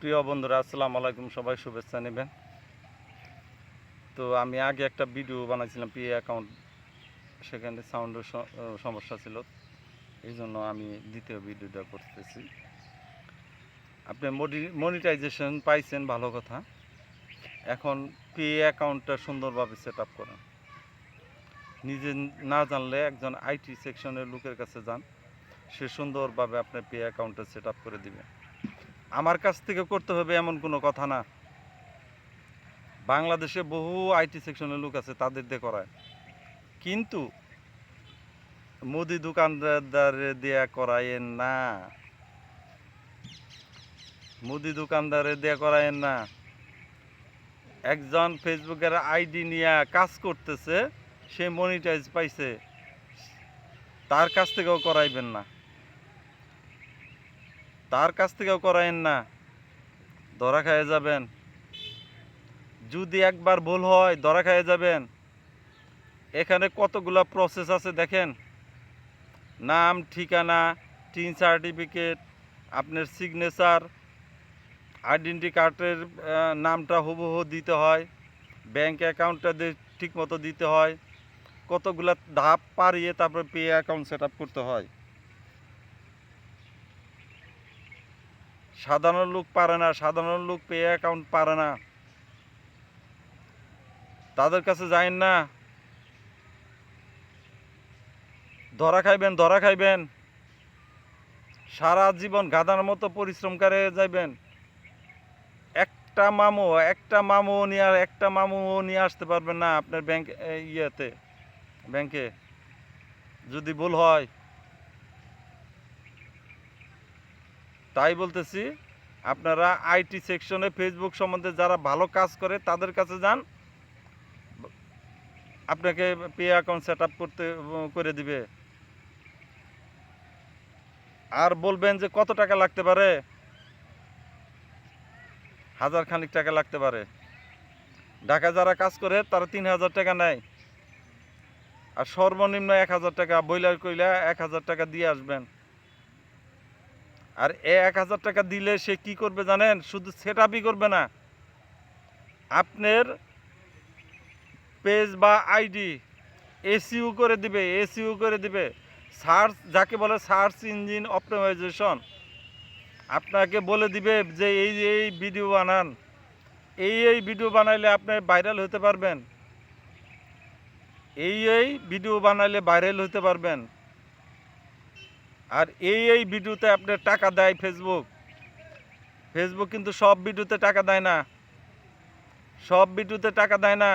প্রিয় বন্ধুরা, আসসালামু আলাইকুম। সবাই শুভেচ্ছা নেবেন। তো আমি আগে একটা ভিডিও বানাইছিলাম পি অ্যাকাউন্ট সেখানে সাউন্ডের সমস্যা ছিল। এই জন্য আমি দ্বিতীয় ভিডিওটা করতেছি। আপনি মনিটাইজেশন পাইছেন, ভালো কথা। এখন পে অ্যাকাউন্টটা সুন্দরভাবে সেট আপ করেন। নিজে না জানলে একজন আইটি সেকশনের লোকের কাছে যান। সে সুন্দরভাবে আপনার পে অ্যাকাউন্টটা সেট আপ করে দিবে আমার কাছ থেকে করতে হবে এমন কোনো কথা না। বাংলাদেশে বহু আইটি সেকশনের লোক আছে, তাদের দিয়ে করায়। কিন্তু মুদি দোকানদারে দেয়া করায়েন না। মুদি দোকানদারে দেয়া করায়েন না। একজন ফেসবুকের আইডি নিয়ে কাজ করতেছে, সে মনিটাইজ পাইছে। তার কাছ থেকেও করাইবেন না। তার কাছ থেকেও করায়েন না। ধরা খাইয়ে যাবেন। যদি একবার ভুল হয়, ধরা খাইয়ে যাবেন। এখানে কতগুলা প্রসেস আছে দেখেন। নাম, ঠিকানা টিন সার্টিফিকেট আপনার সিগনেচার আইডেন্টি কার্ডের নামটা হুবহু দিতে হয়। ব্যাংক অ্যাকাউন্টটা ঠিক মতো দিতে হয়। কতগুলা ধাপ পারিয়ে তারপরে পে অ্যাকাউন্ট সেট করতে হয়। সাধারণ লোক পারে না, সাধারণ লোক পে অ্যাকাউন্ট পারে না। তাদের কাছে যাইন না। ধরা খাইবেন ধরা খাইবেন। সারা জীবন গাদার মতো পরিশ্রম করে যাইবেন। একটা মামু একটা মামু নিয়ে একটা মামু নিয়ে আসতে পারবেন না আপনার ব্যাংক ইয়েতে ব্যাংকে যদি ভুল হয়। তাই বলতেছি, আপনারা আইটি সেকশনে ফেসবুক সম্বন্ধে যারা ভালো কাজ করে, তাদের কাছে যান। আপনাকে পে অ্যাকাউন্ট সেট করতে, করে দিবে। আর বলবেন যে কত টাকা লাগতে পারে? হাজার খানিক টাকা লাগতে পারে। ঢাকা যারা কাজ করে, তারা তিন হাজার টাকা নেয়। আর সর্বনিম্ন এক হাজার টাকা, বইলার কইলা এক হাজার টাকা দিয়ে আসবেন। আর এ এক হাজার টাকা দিলে সে কি করবে জানেন? শুধু সেট করবে না। আপনার পেজ বা আইডি এসিউ করে দিবে এসিউ করে দিবে। সার্চ যাকে বলে সার্চ ইঞ্জিন অপটিমাইজেশন আপনাকে বলে দিবে যে এই এই ভিডিও বানান। এই এই ভিডিও বানাইলে আপনি ভাইরাল হতে পারবেন। এই এই ভিডিও বানাইলে ভাইরাল হতে পারবেন। আর এই এই ভিডিওতে আপনার টাকা দেয় ফেসবুক ফেসবুক কিন্তু সব ভিডিওতে টাকা দেয় না। সব ভিডিওতে টাকা দেয় না।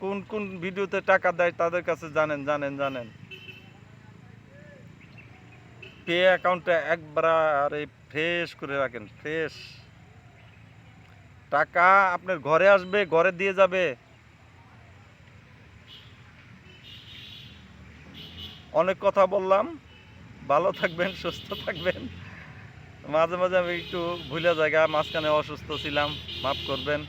কোন কোন ভিডিওতে টাকা দেয় তাদের কাছে জানেন জানেন জানেন। পে অ্যাকাউন্টটা একবারে ফ্রেশ করে রাখেন, ফ্রেশ। টাকা আপনার ঘরে আসবে, ঘরে দিয়ে যাবে। অনেক কথা বললাম। ভালো থাকবেন, সুস্থ থাকবেন। মাঝে মাঝে আমি একটু ভুলে জায়গা মাঝখানে অসুস্থ ছিলাম, মাফ করবেন।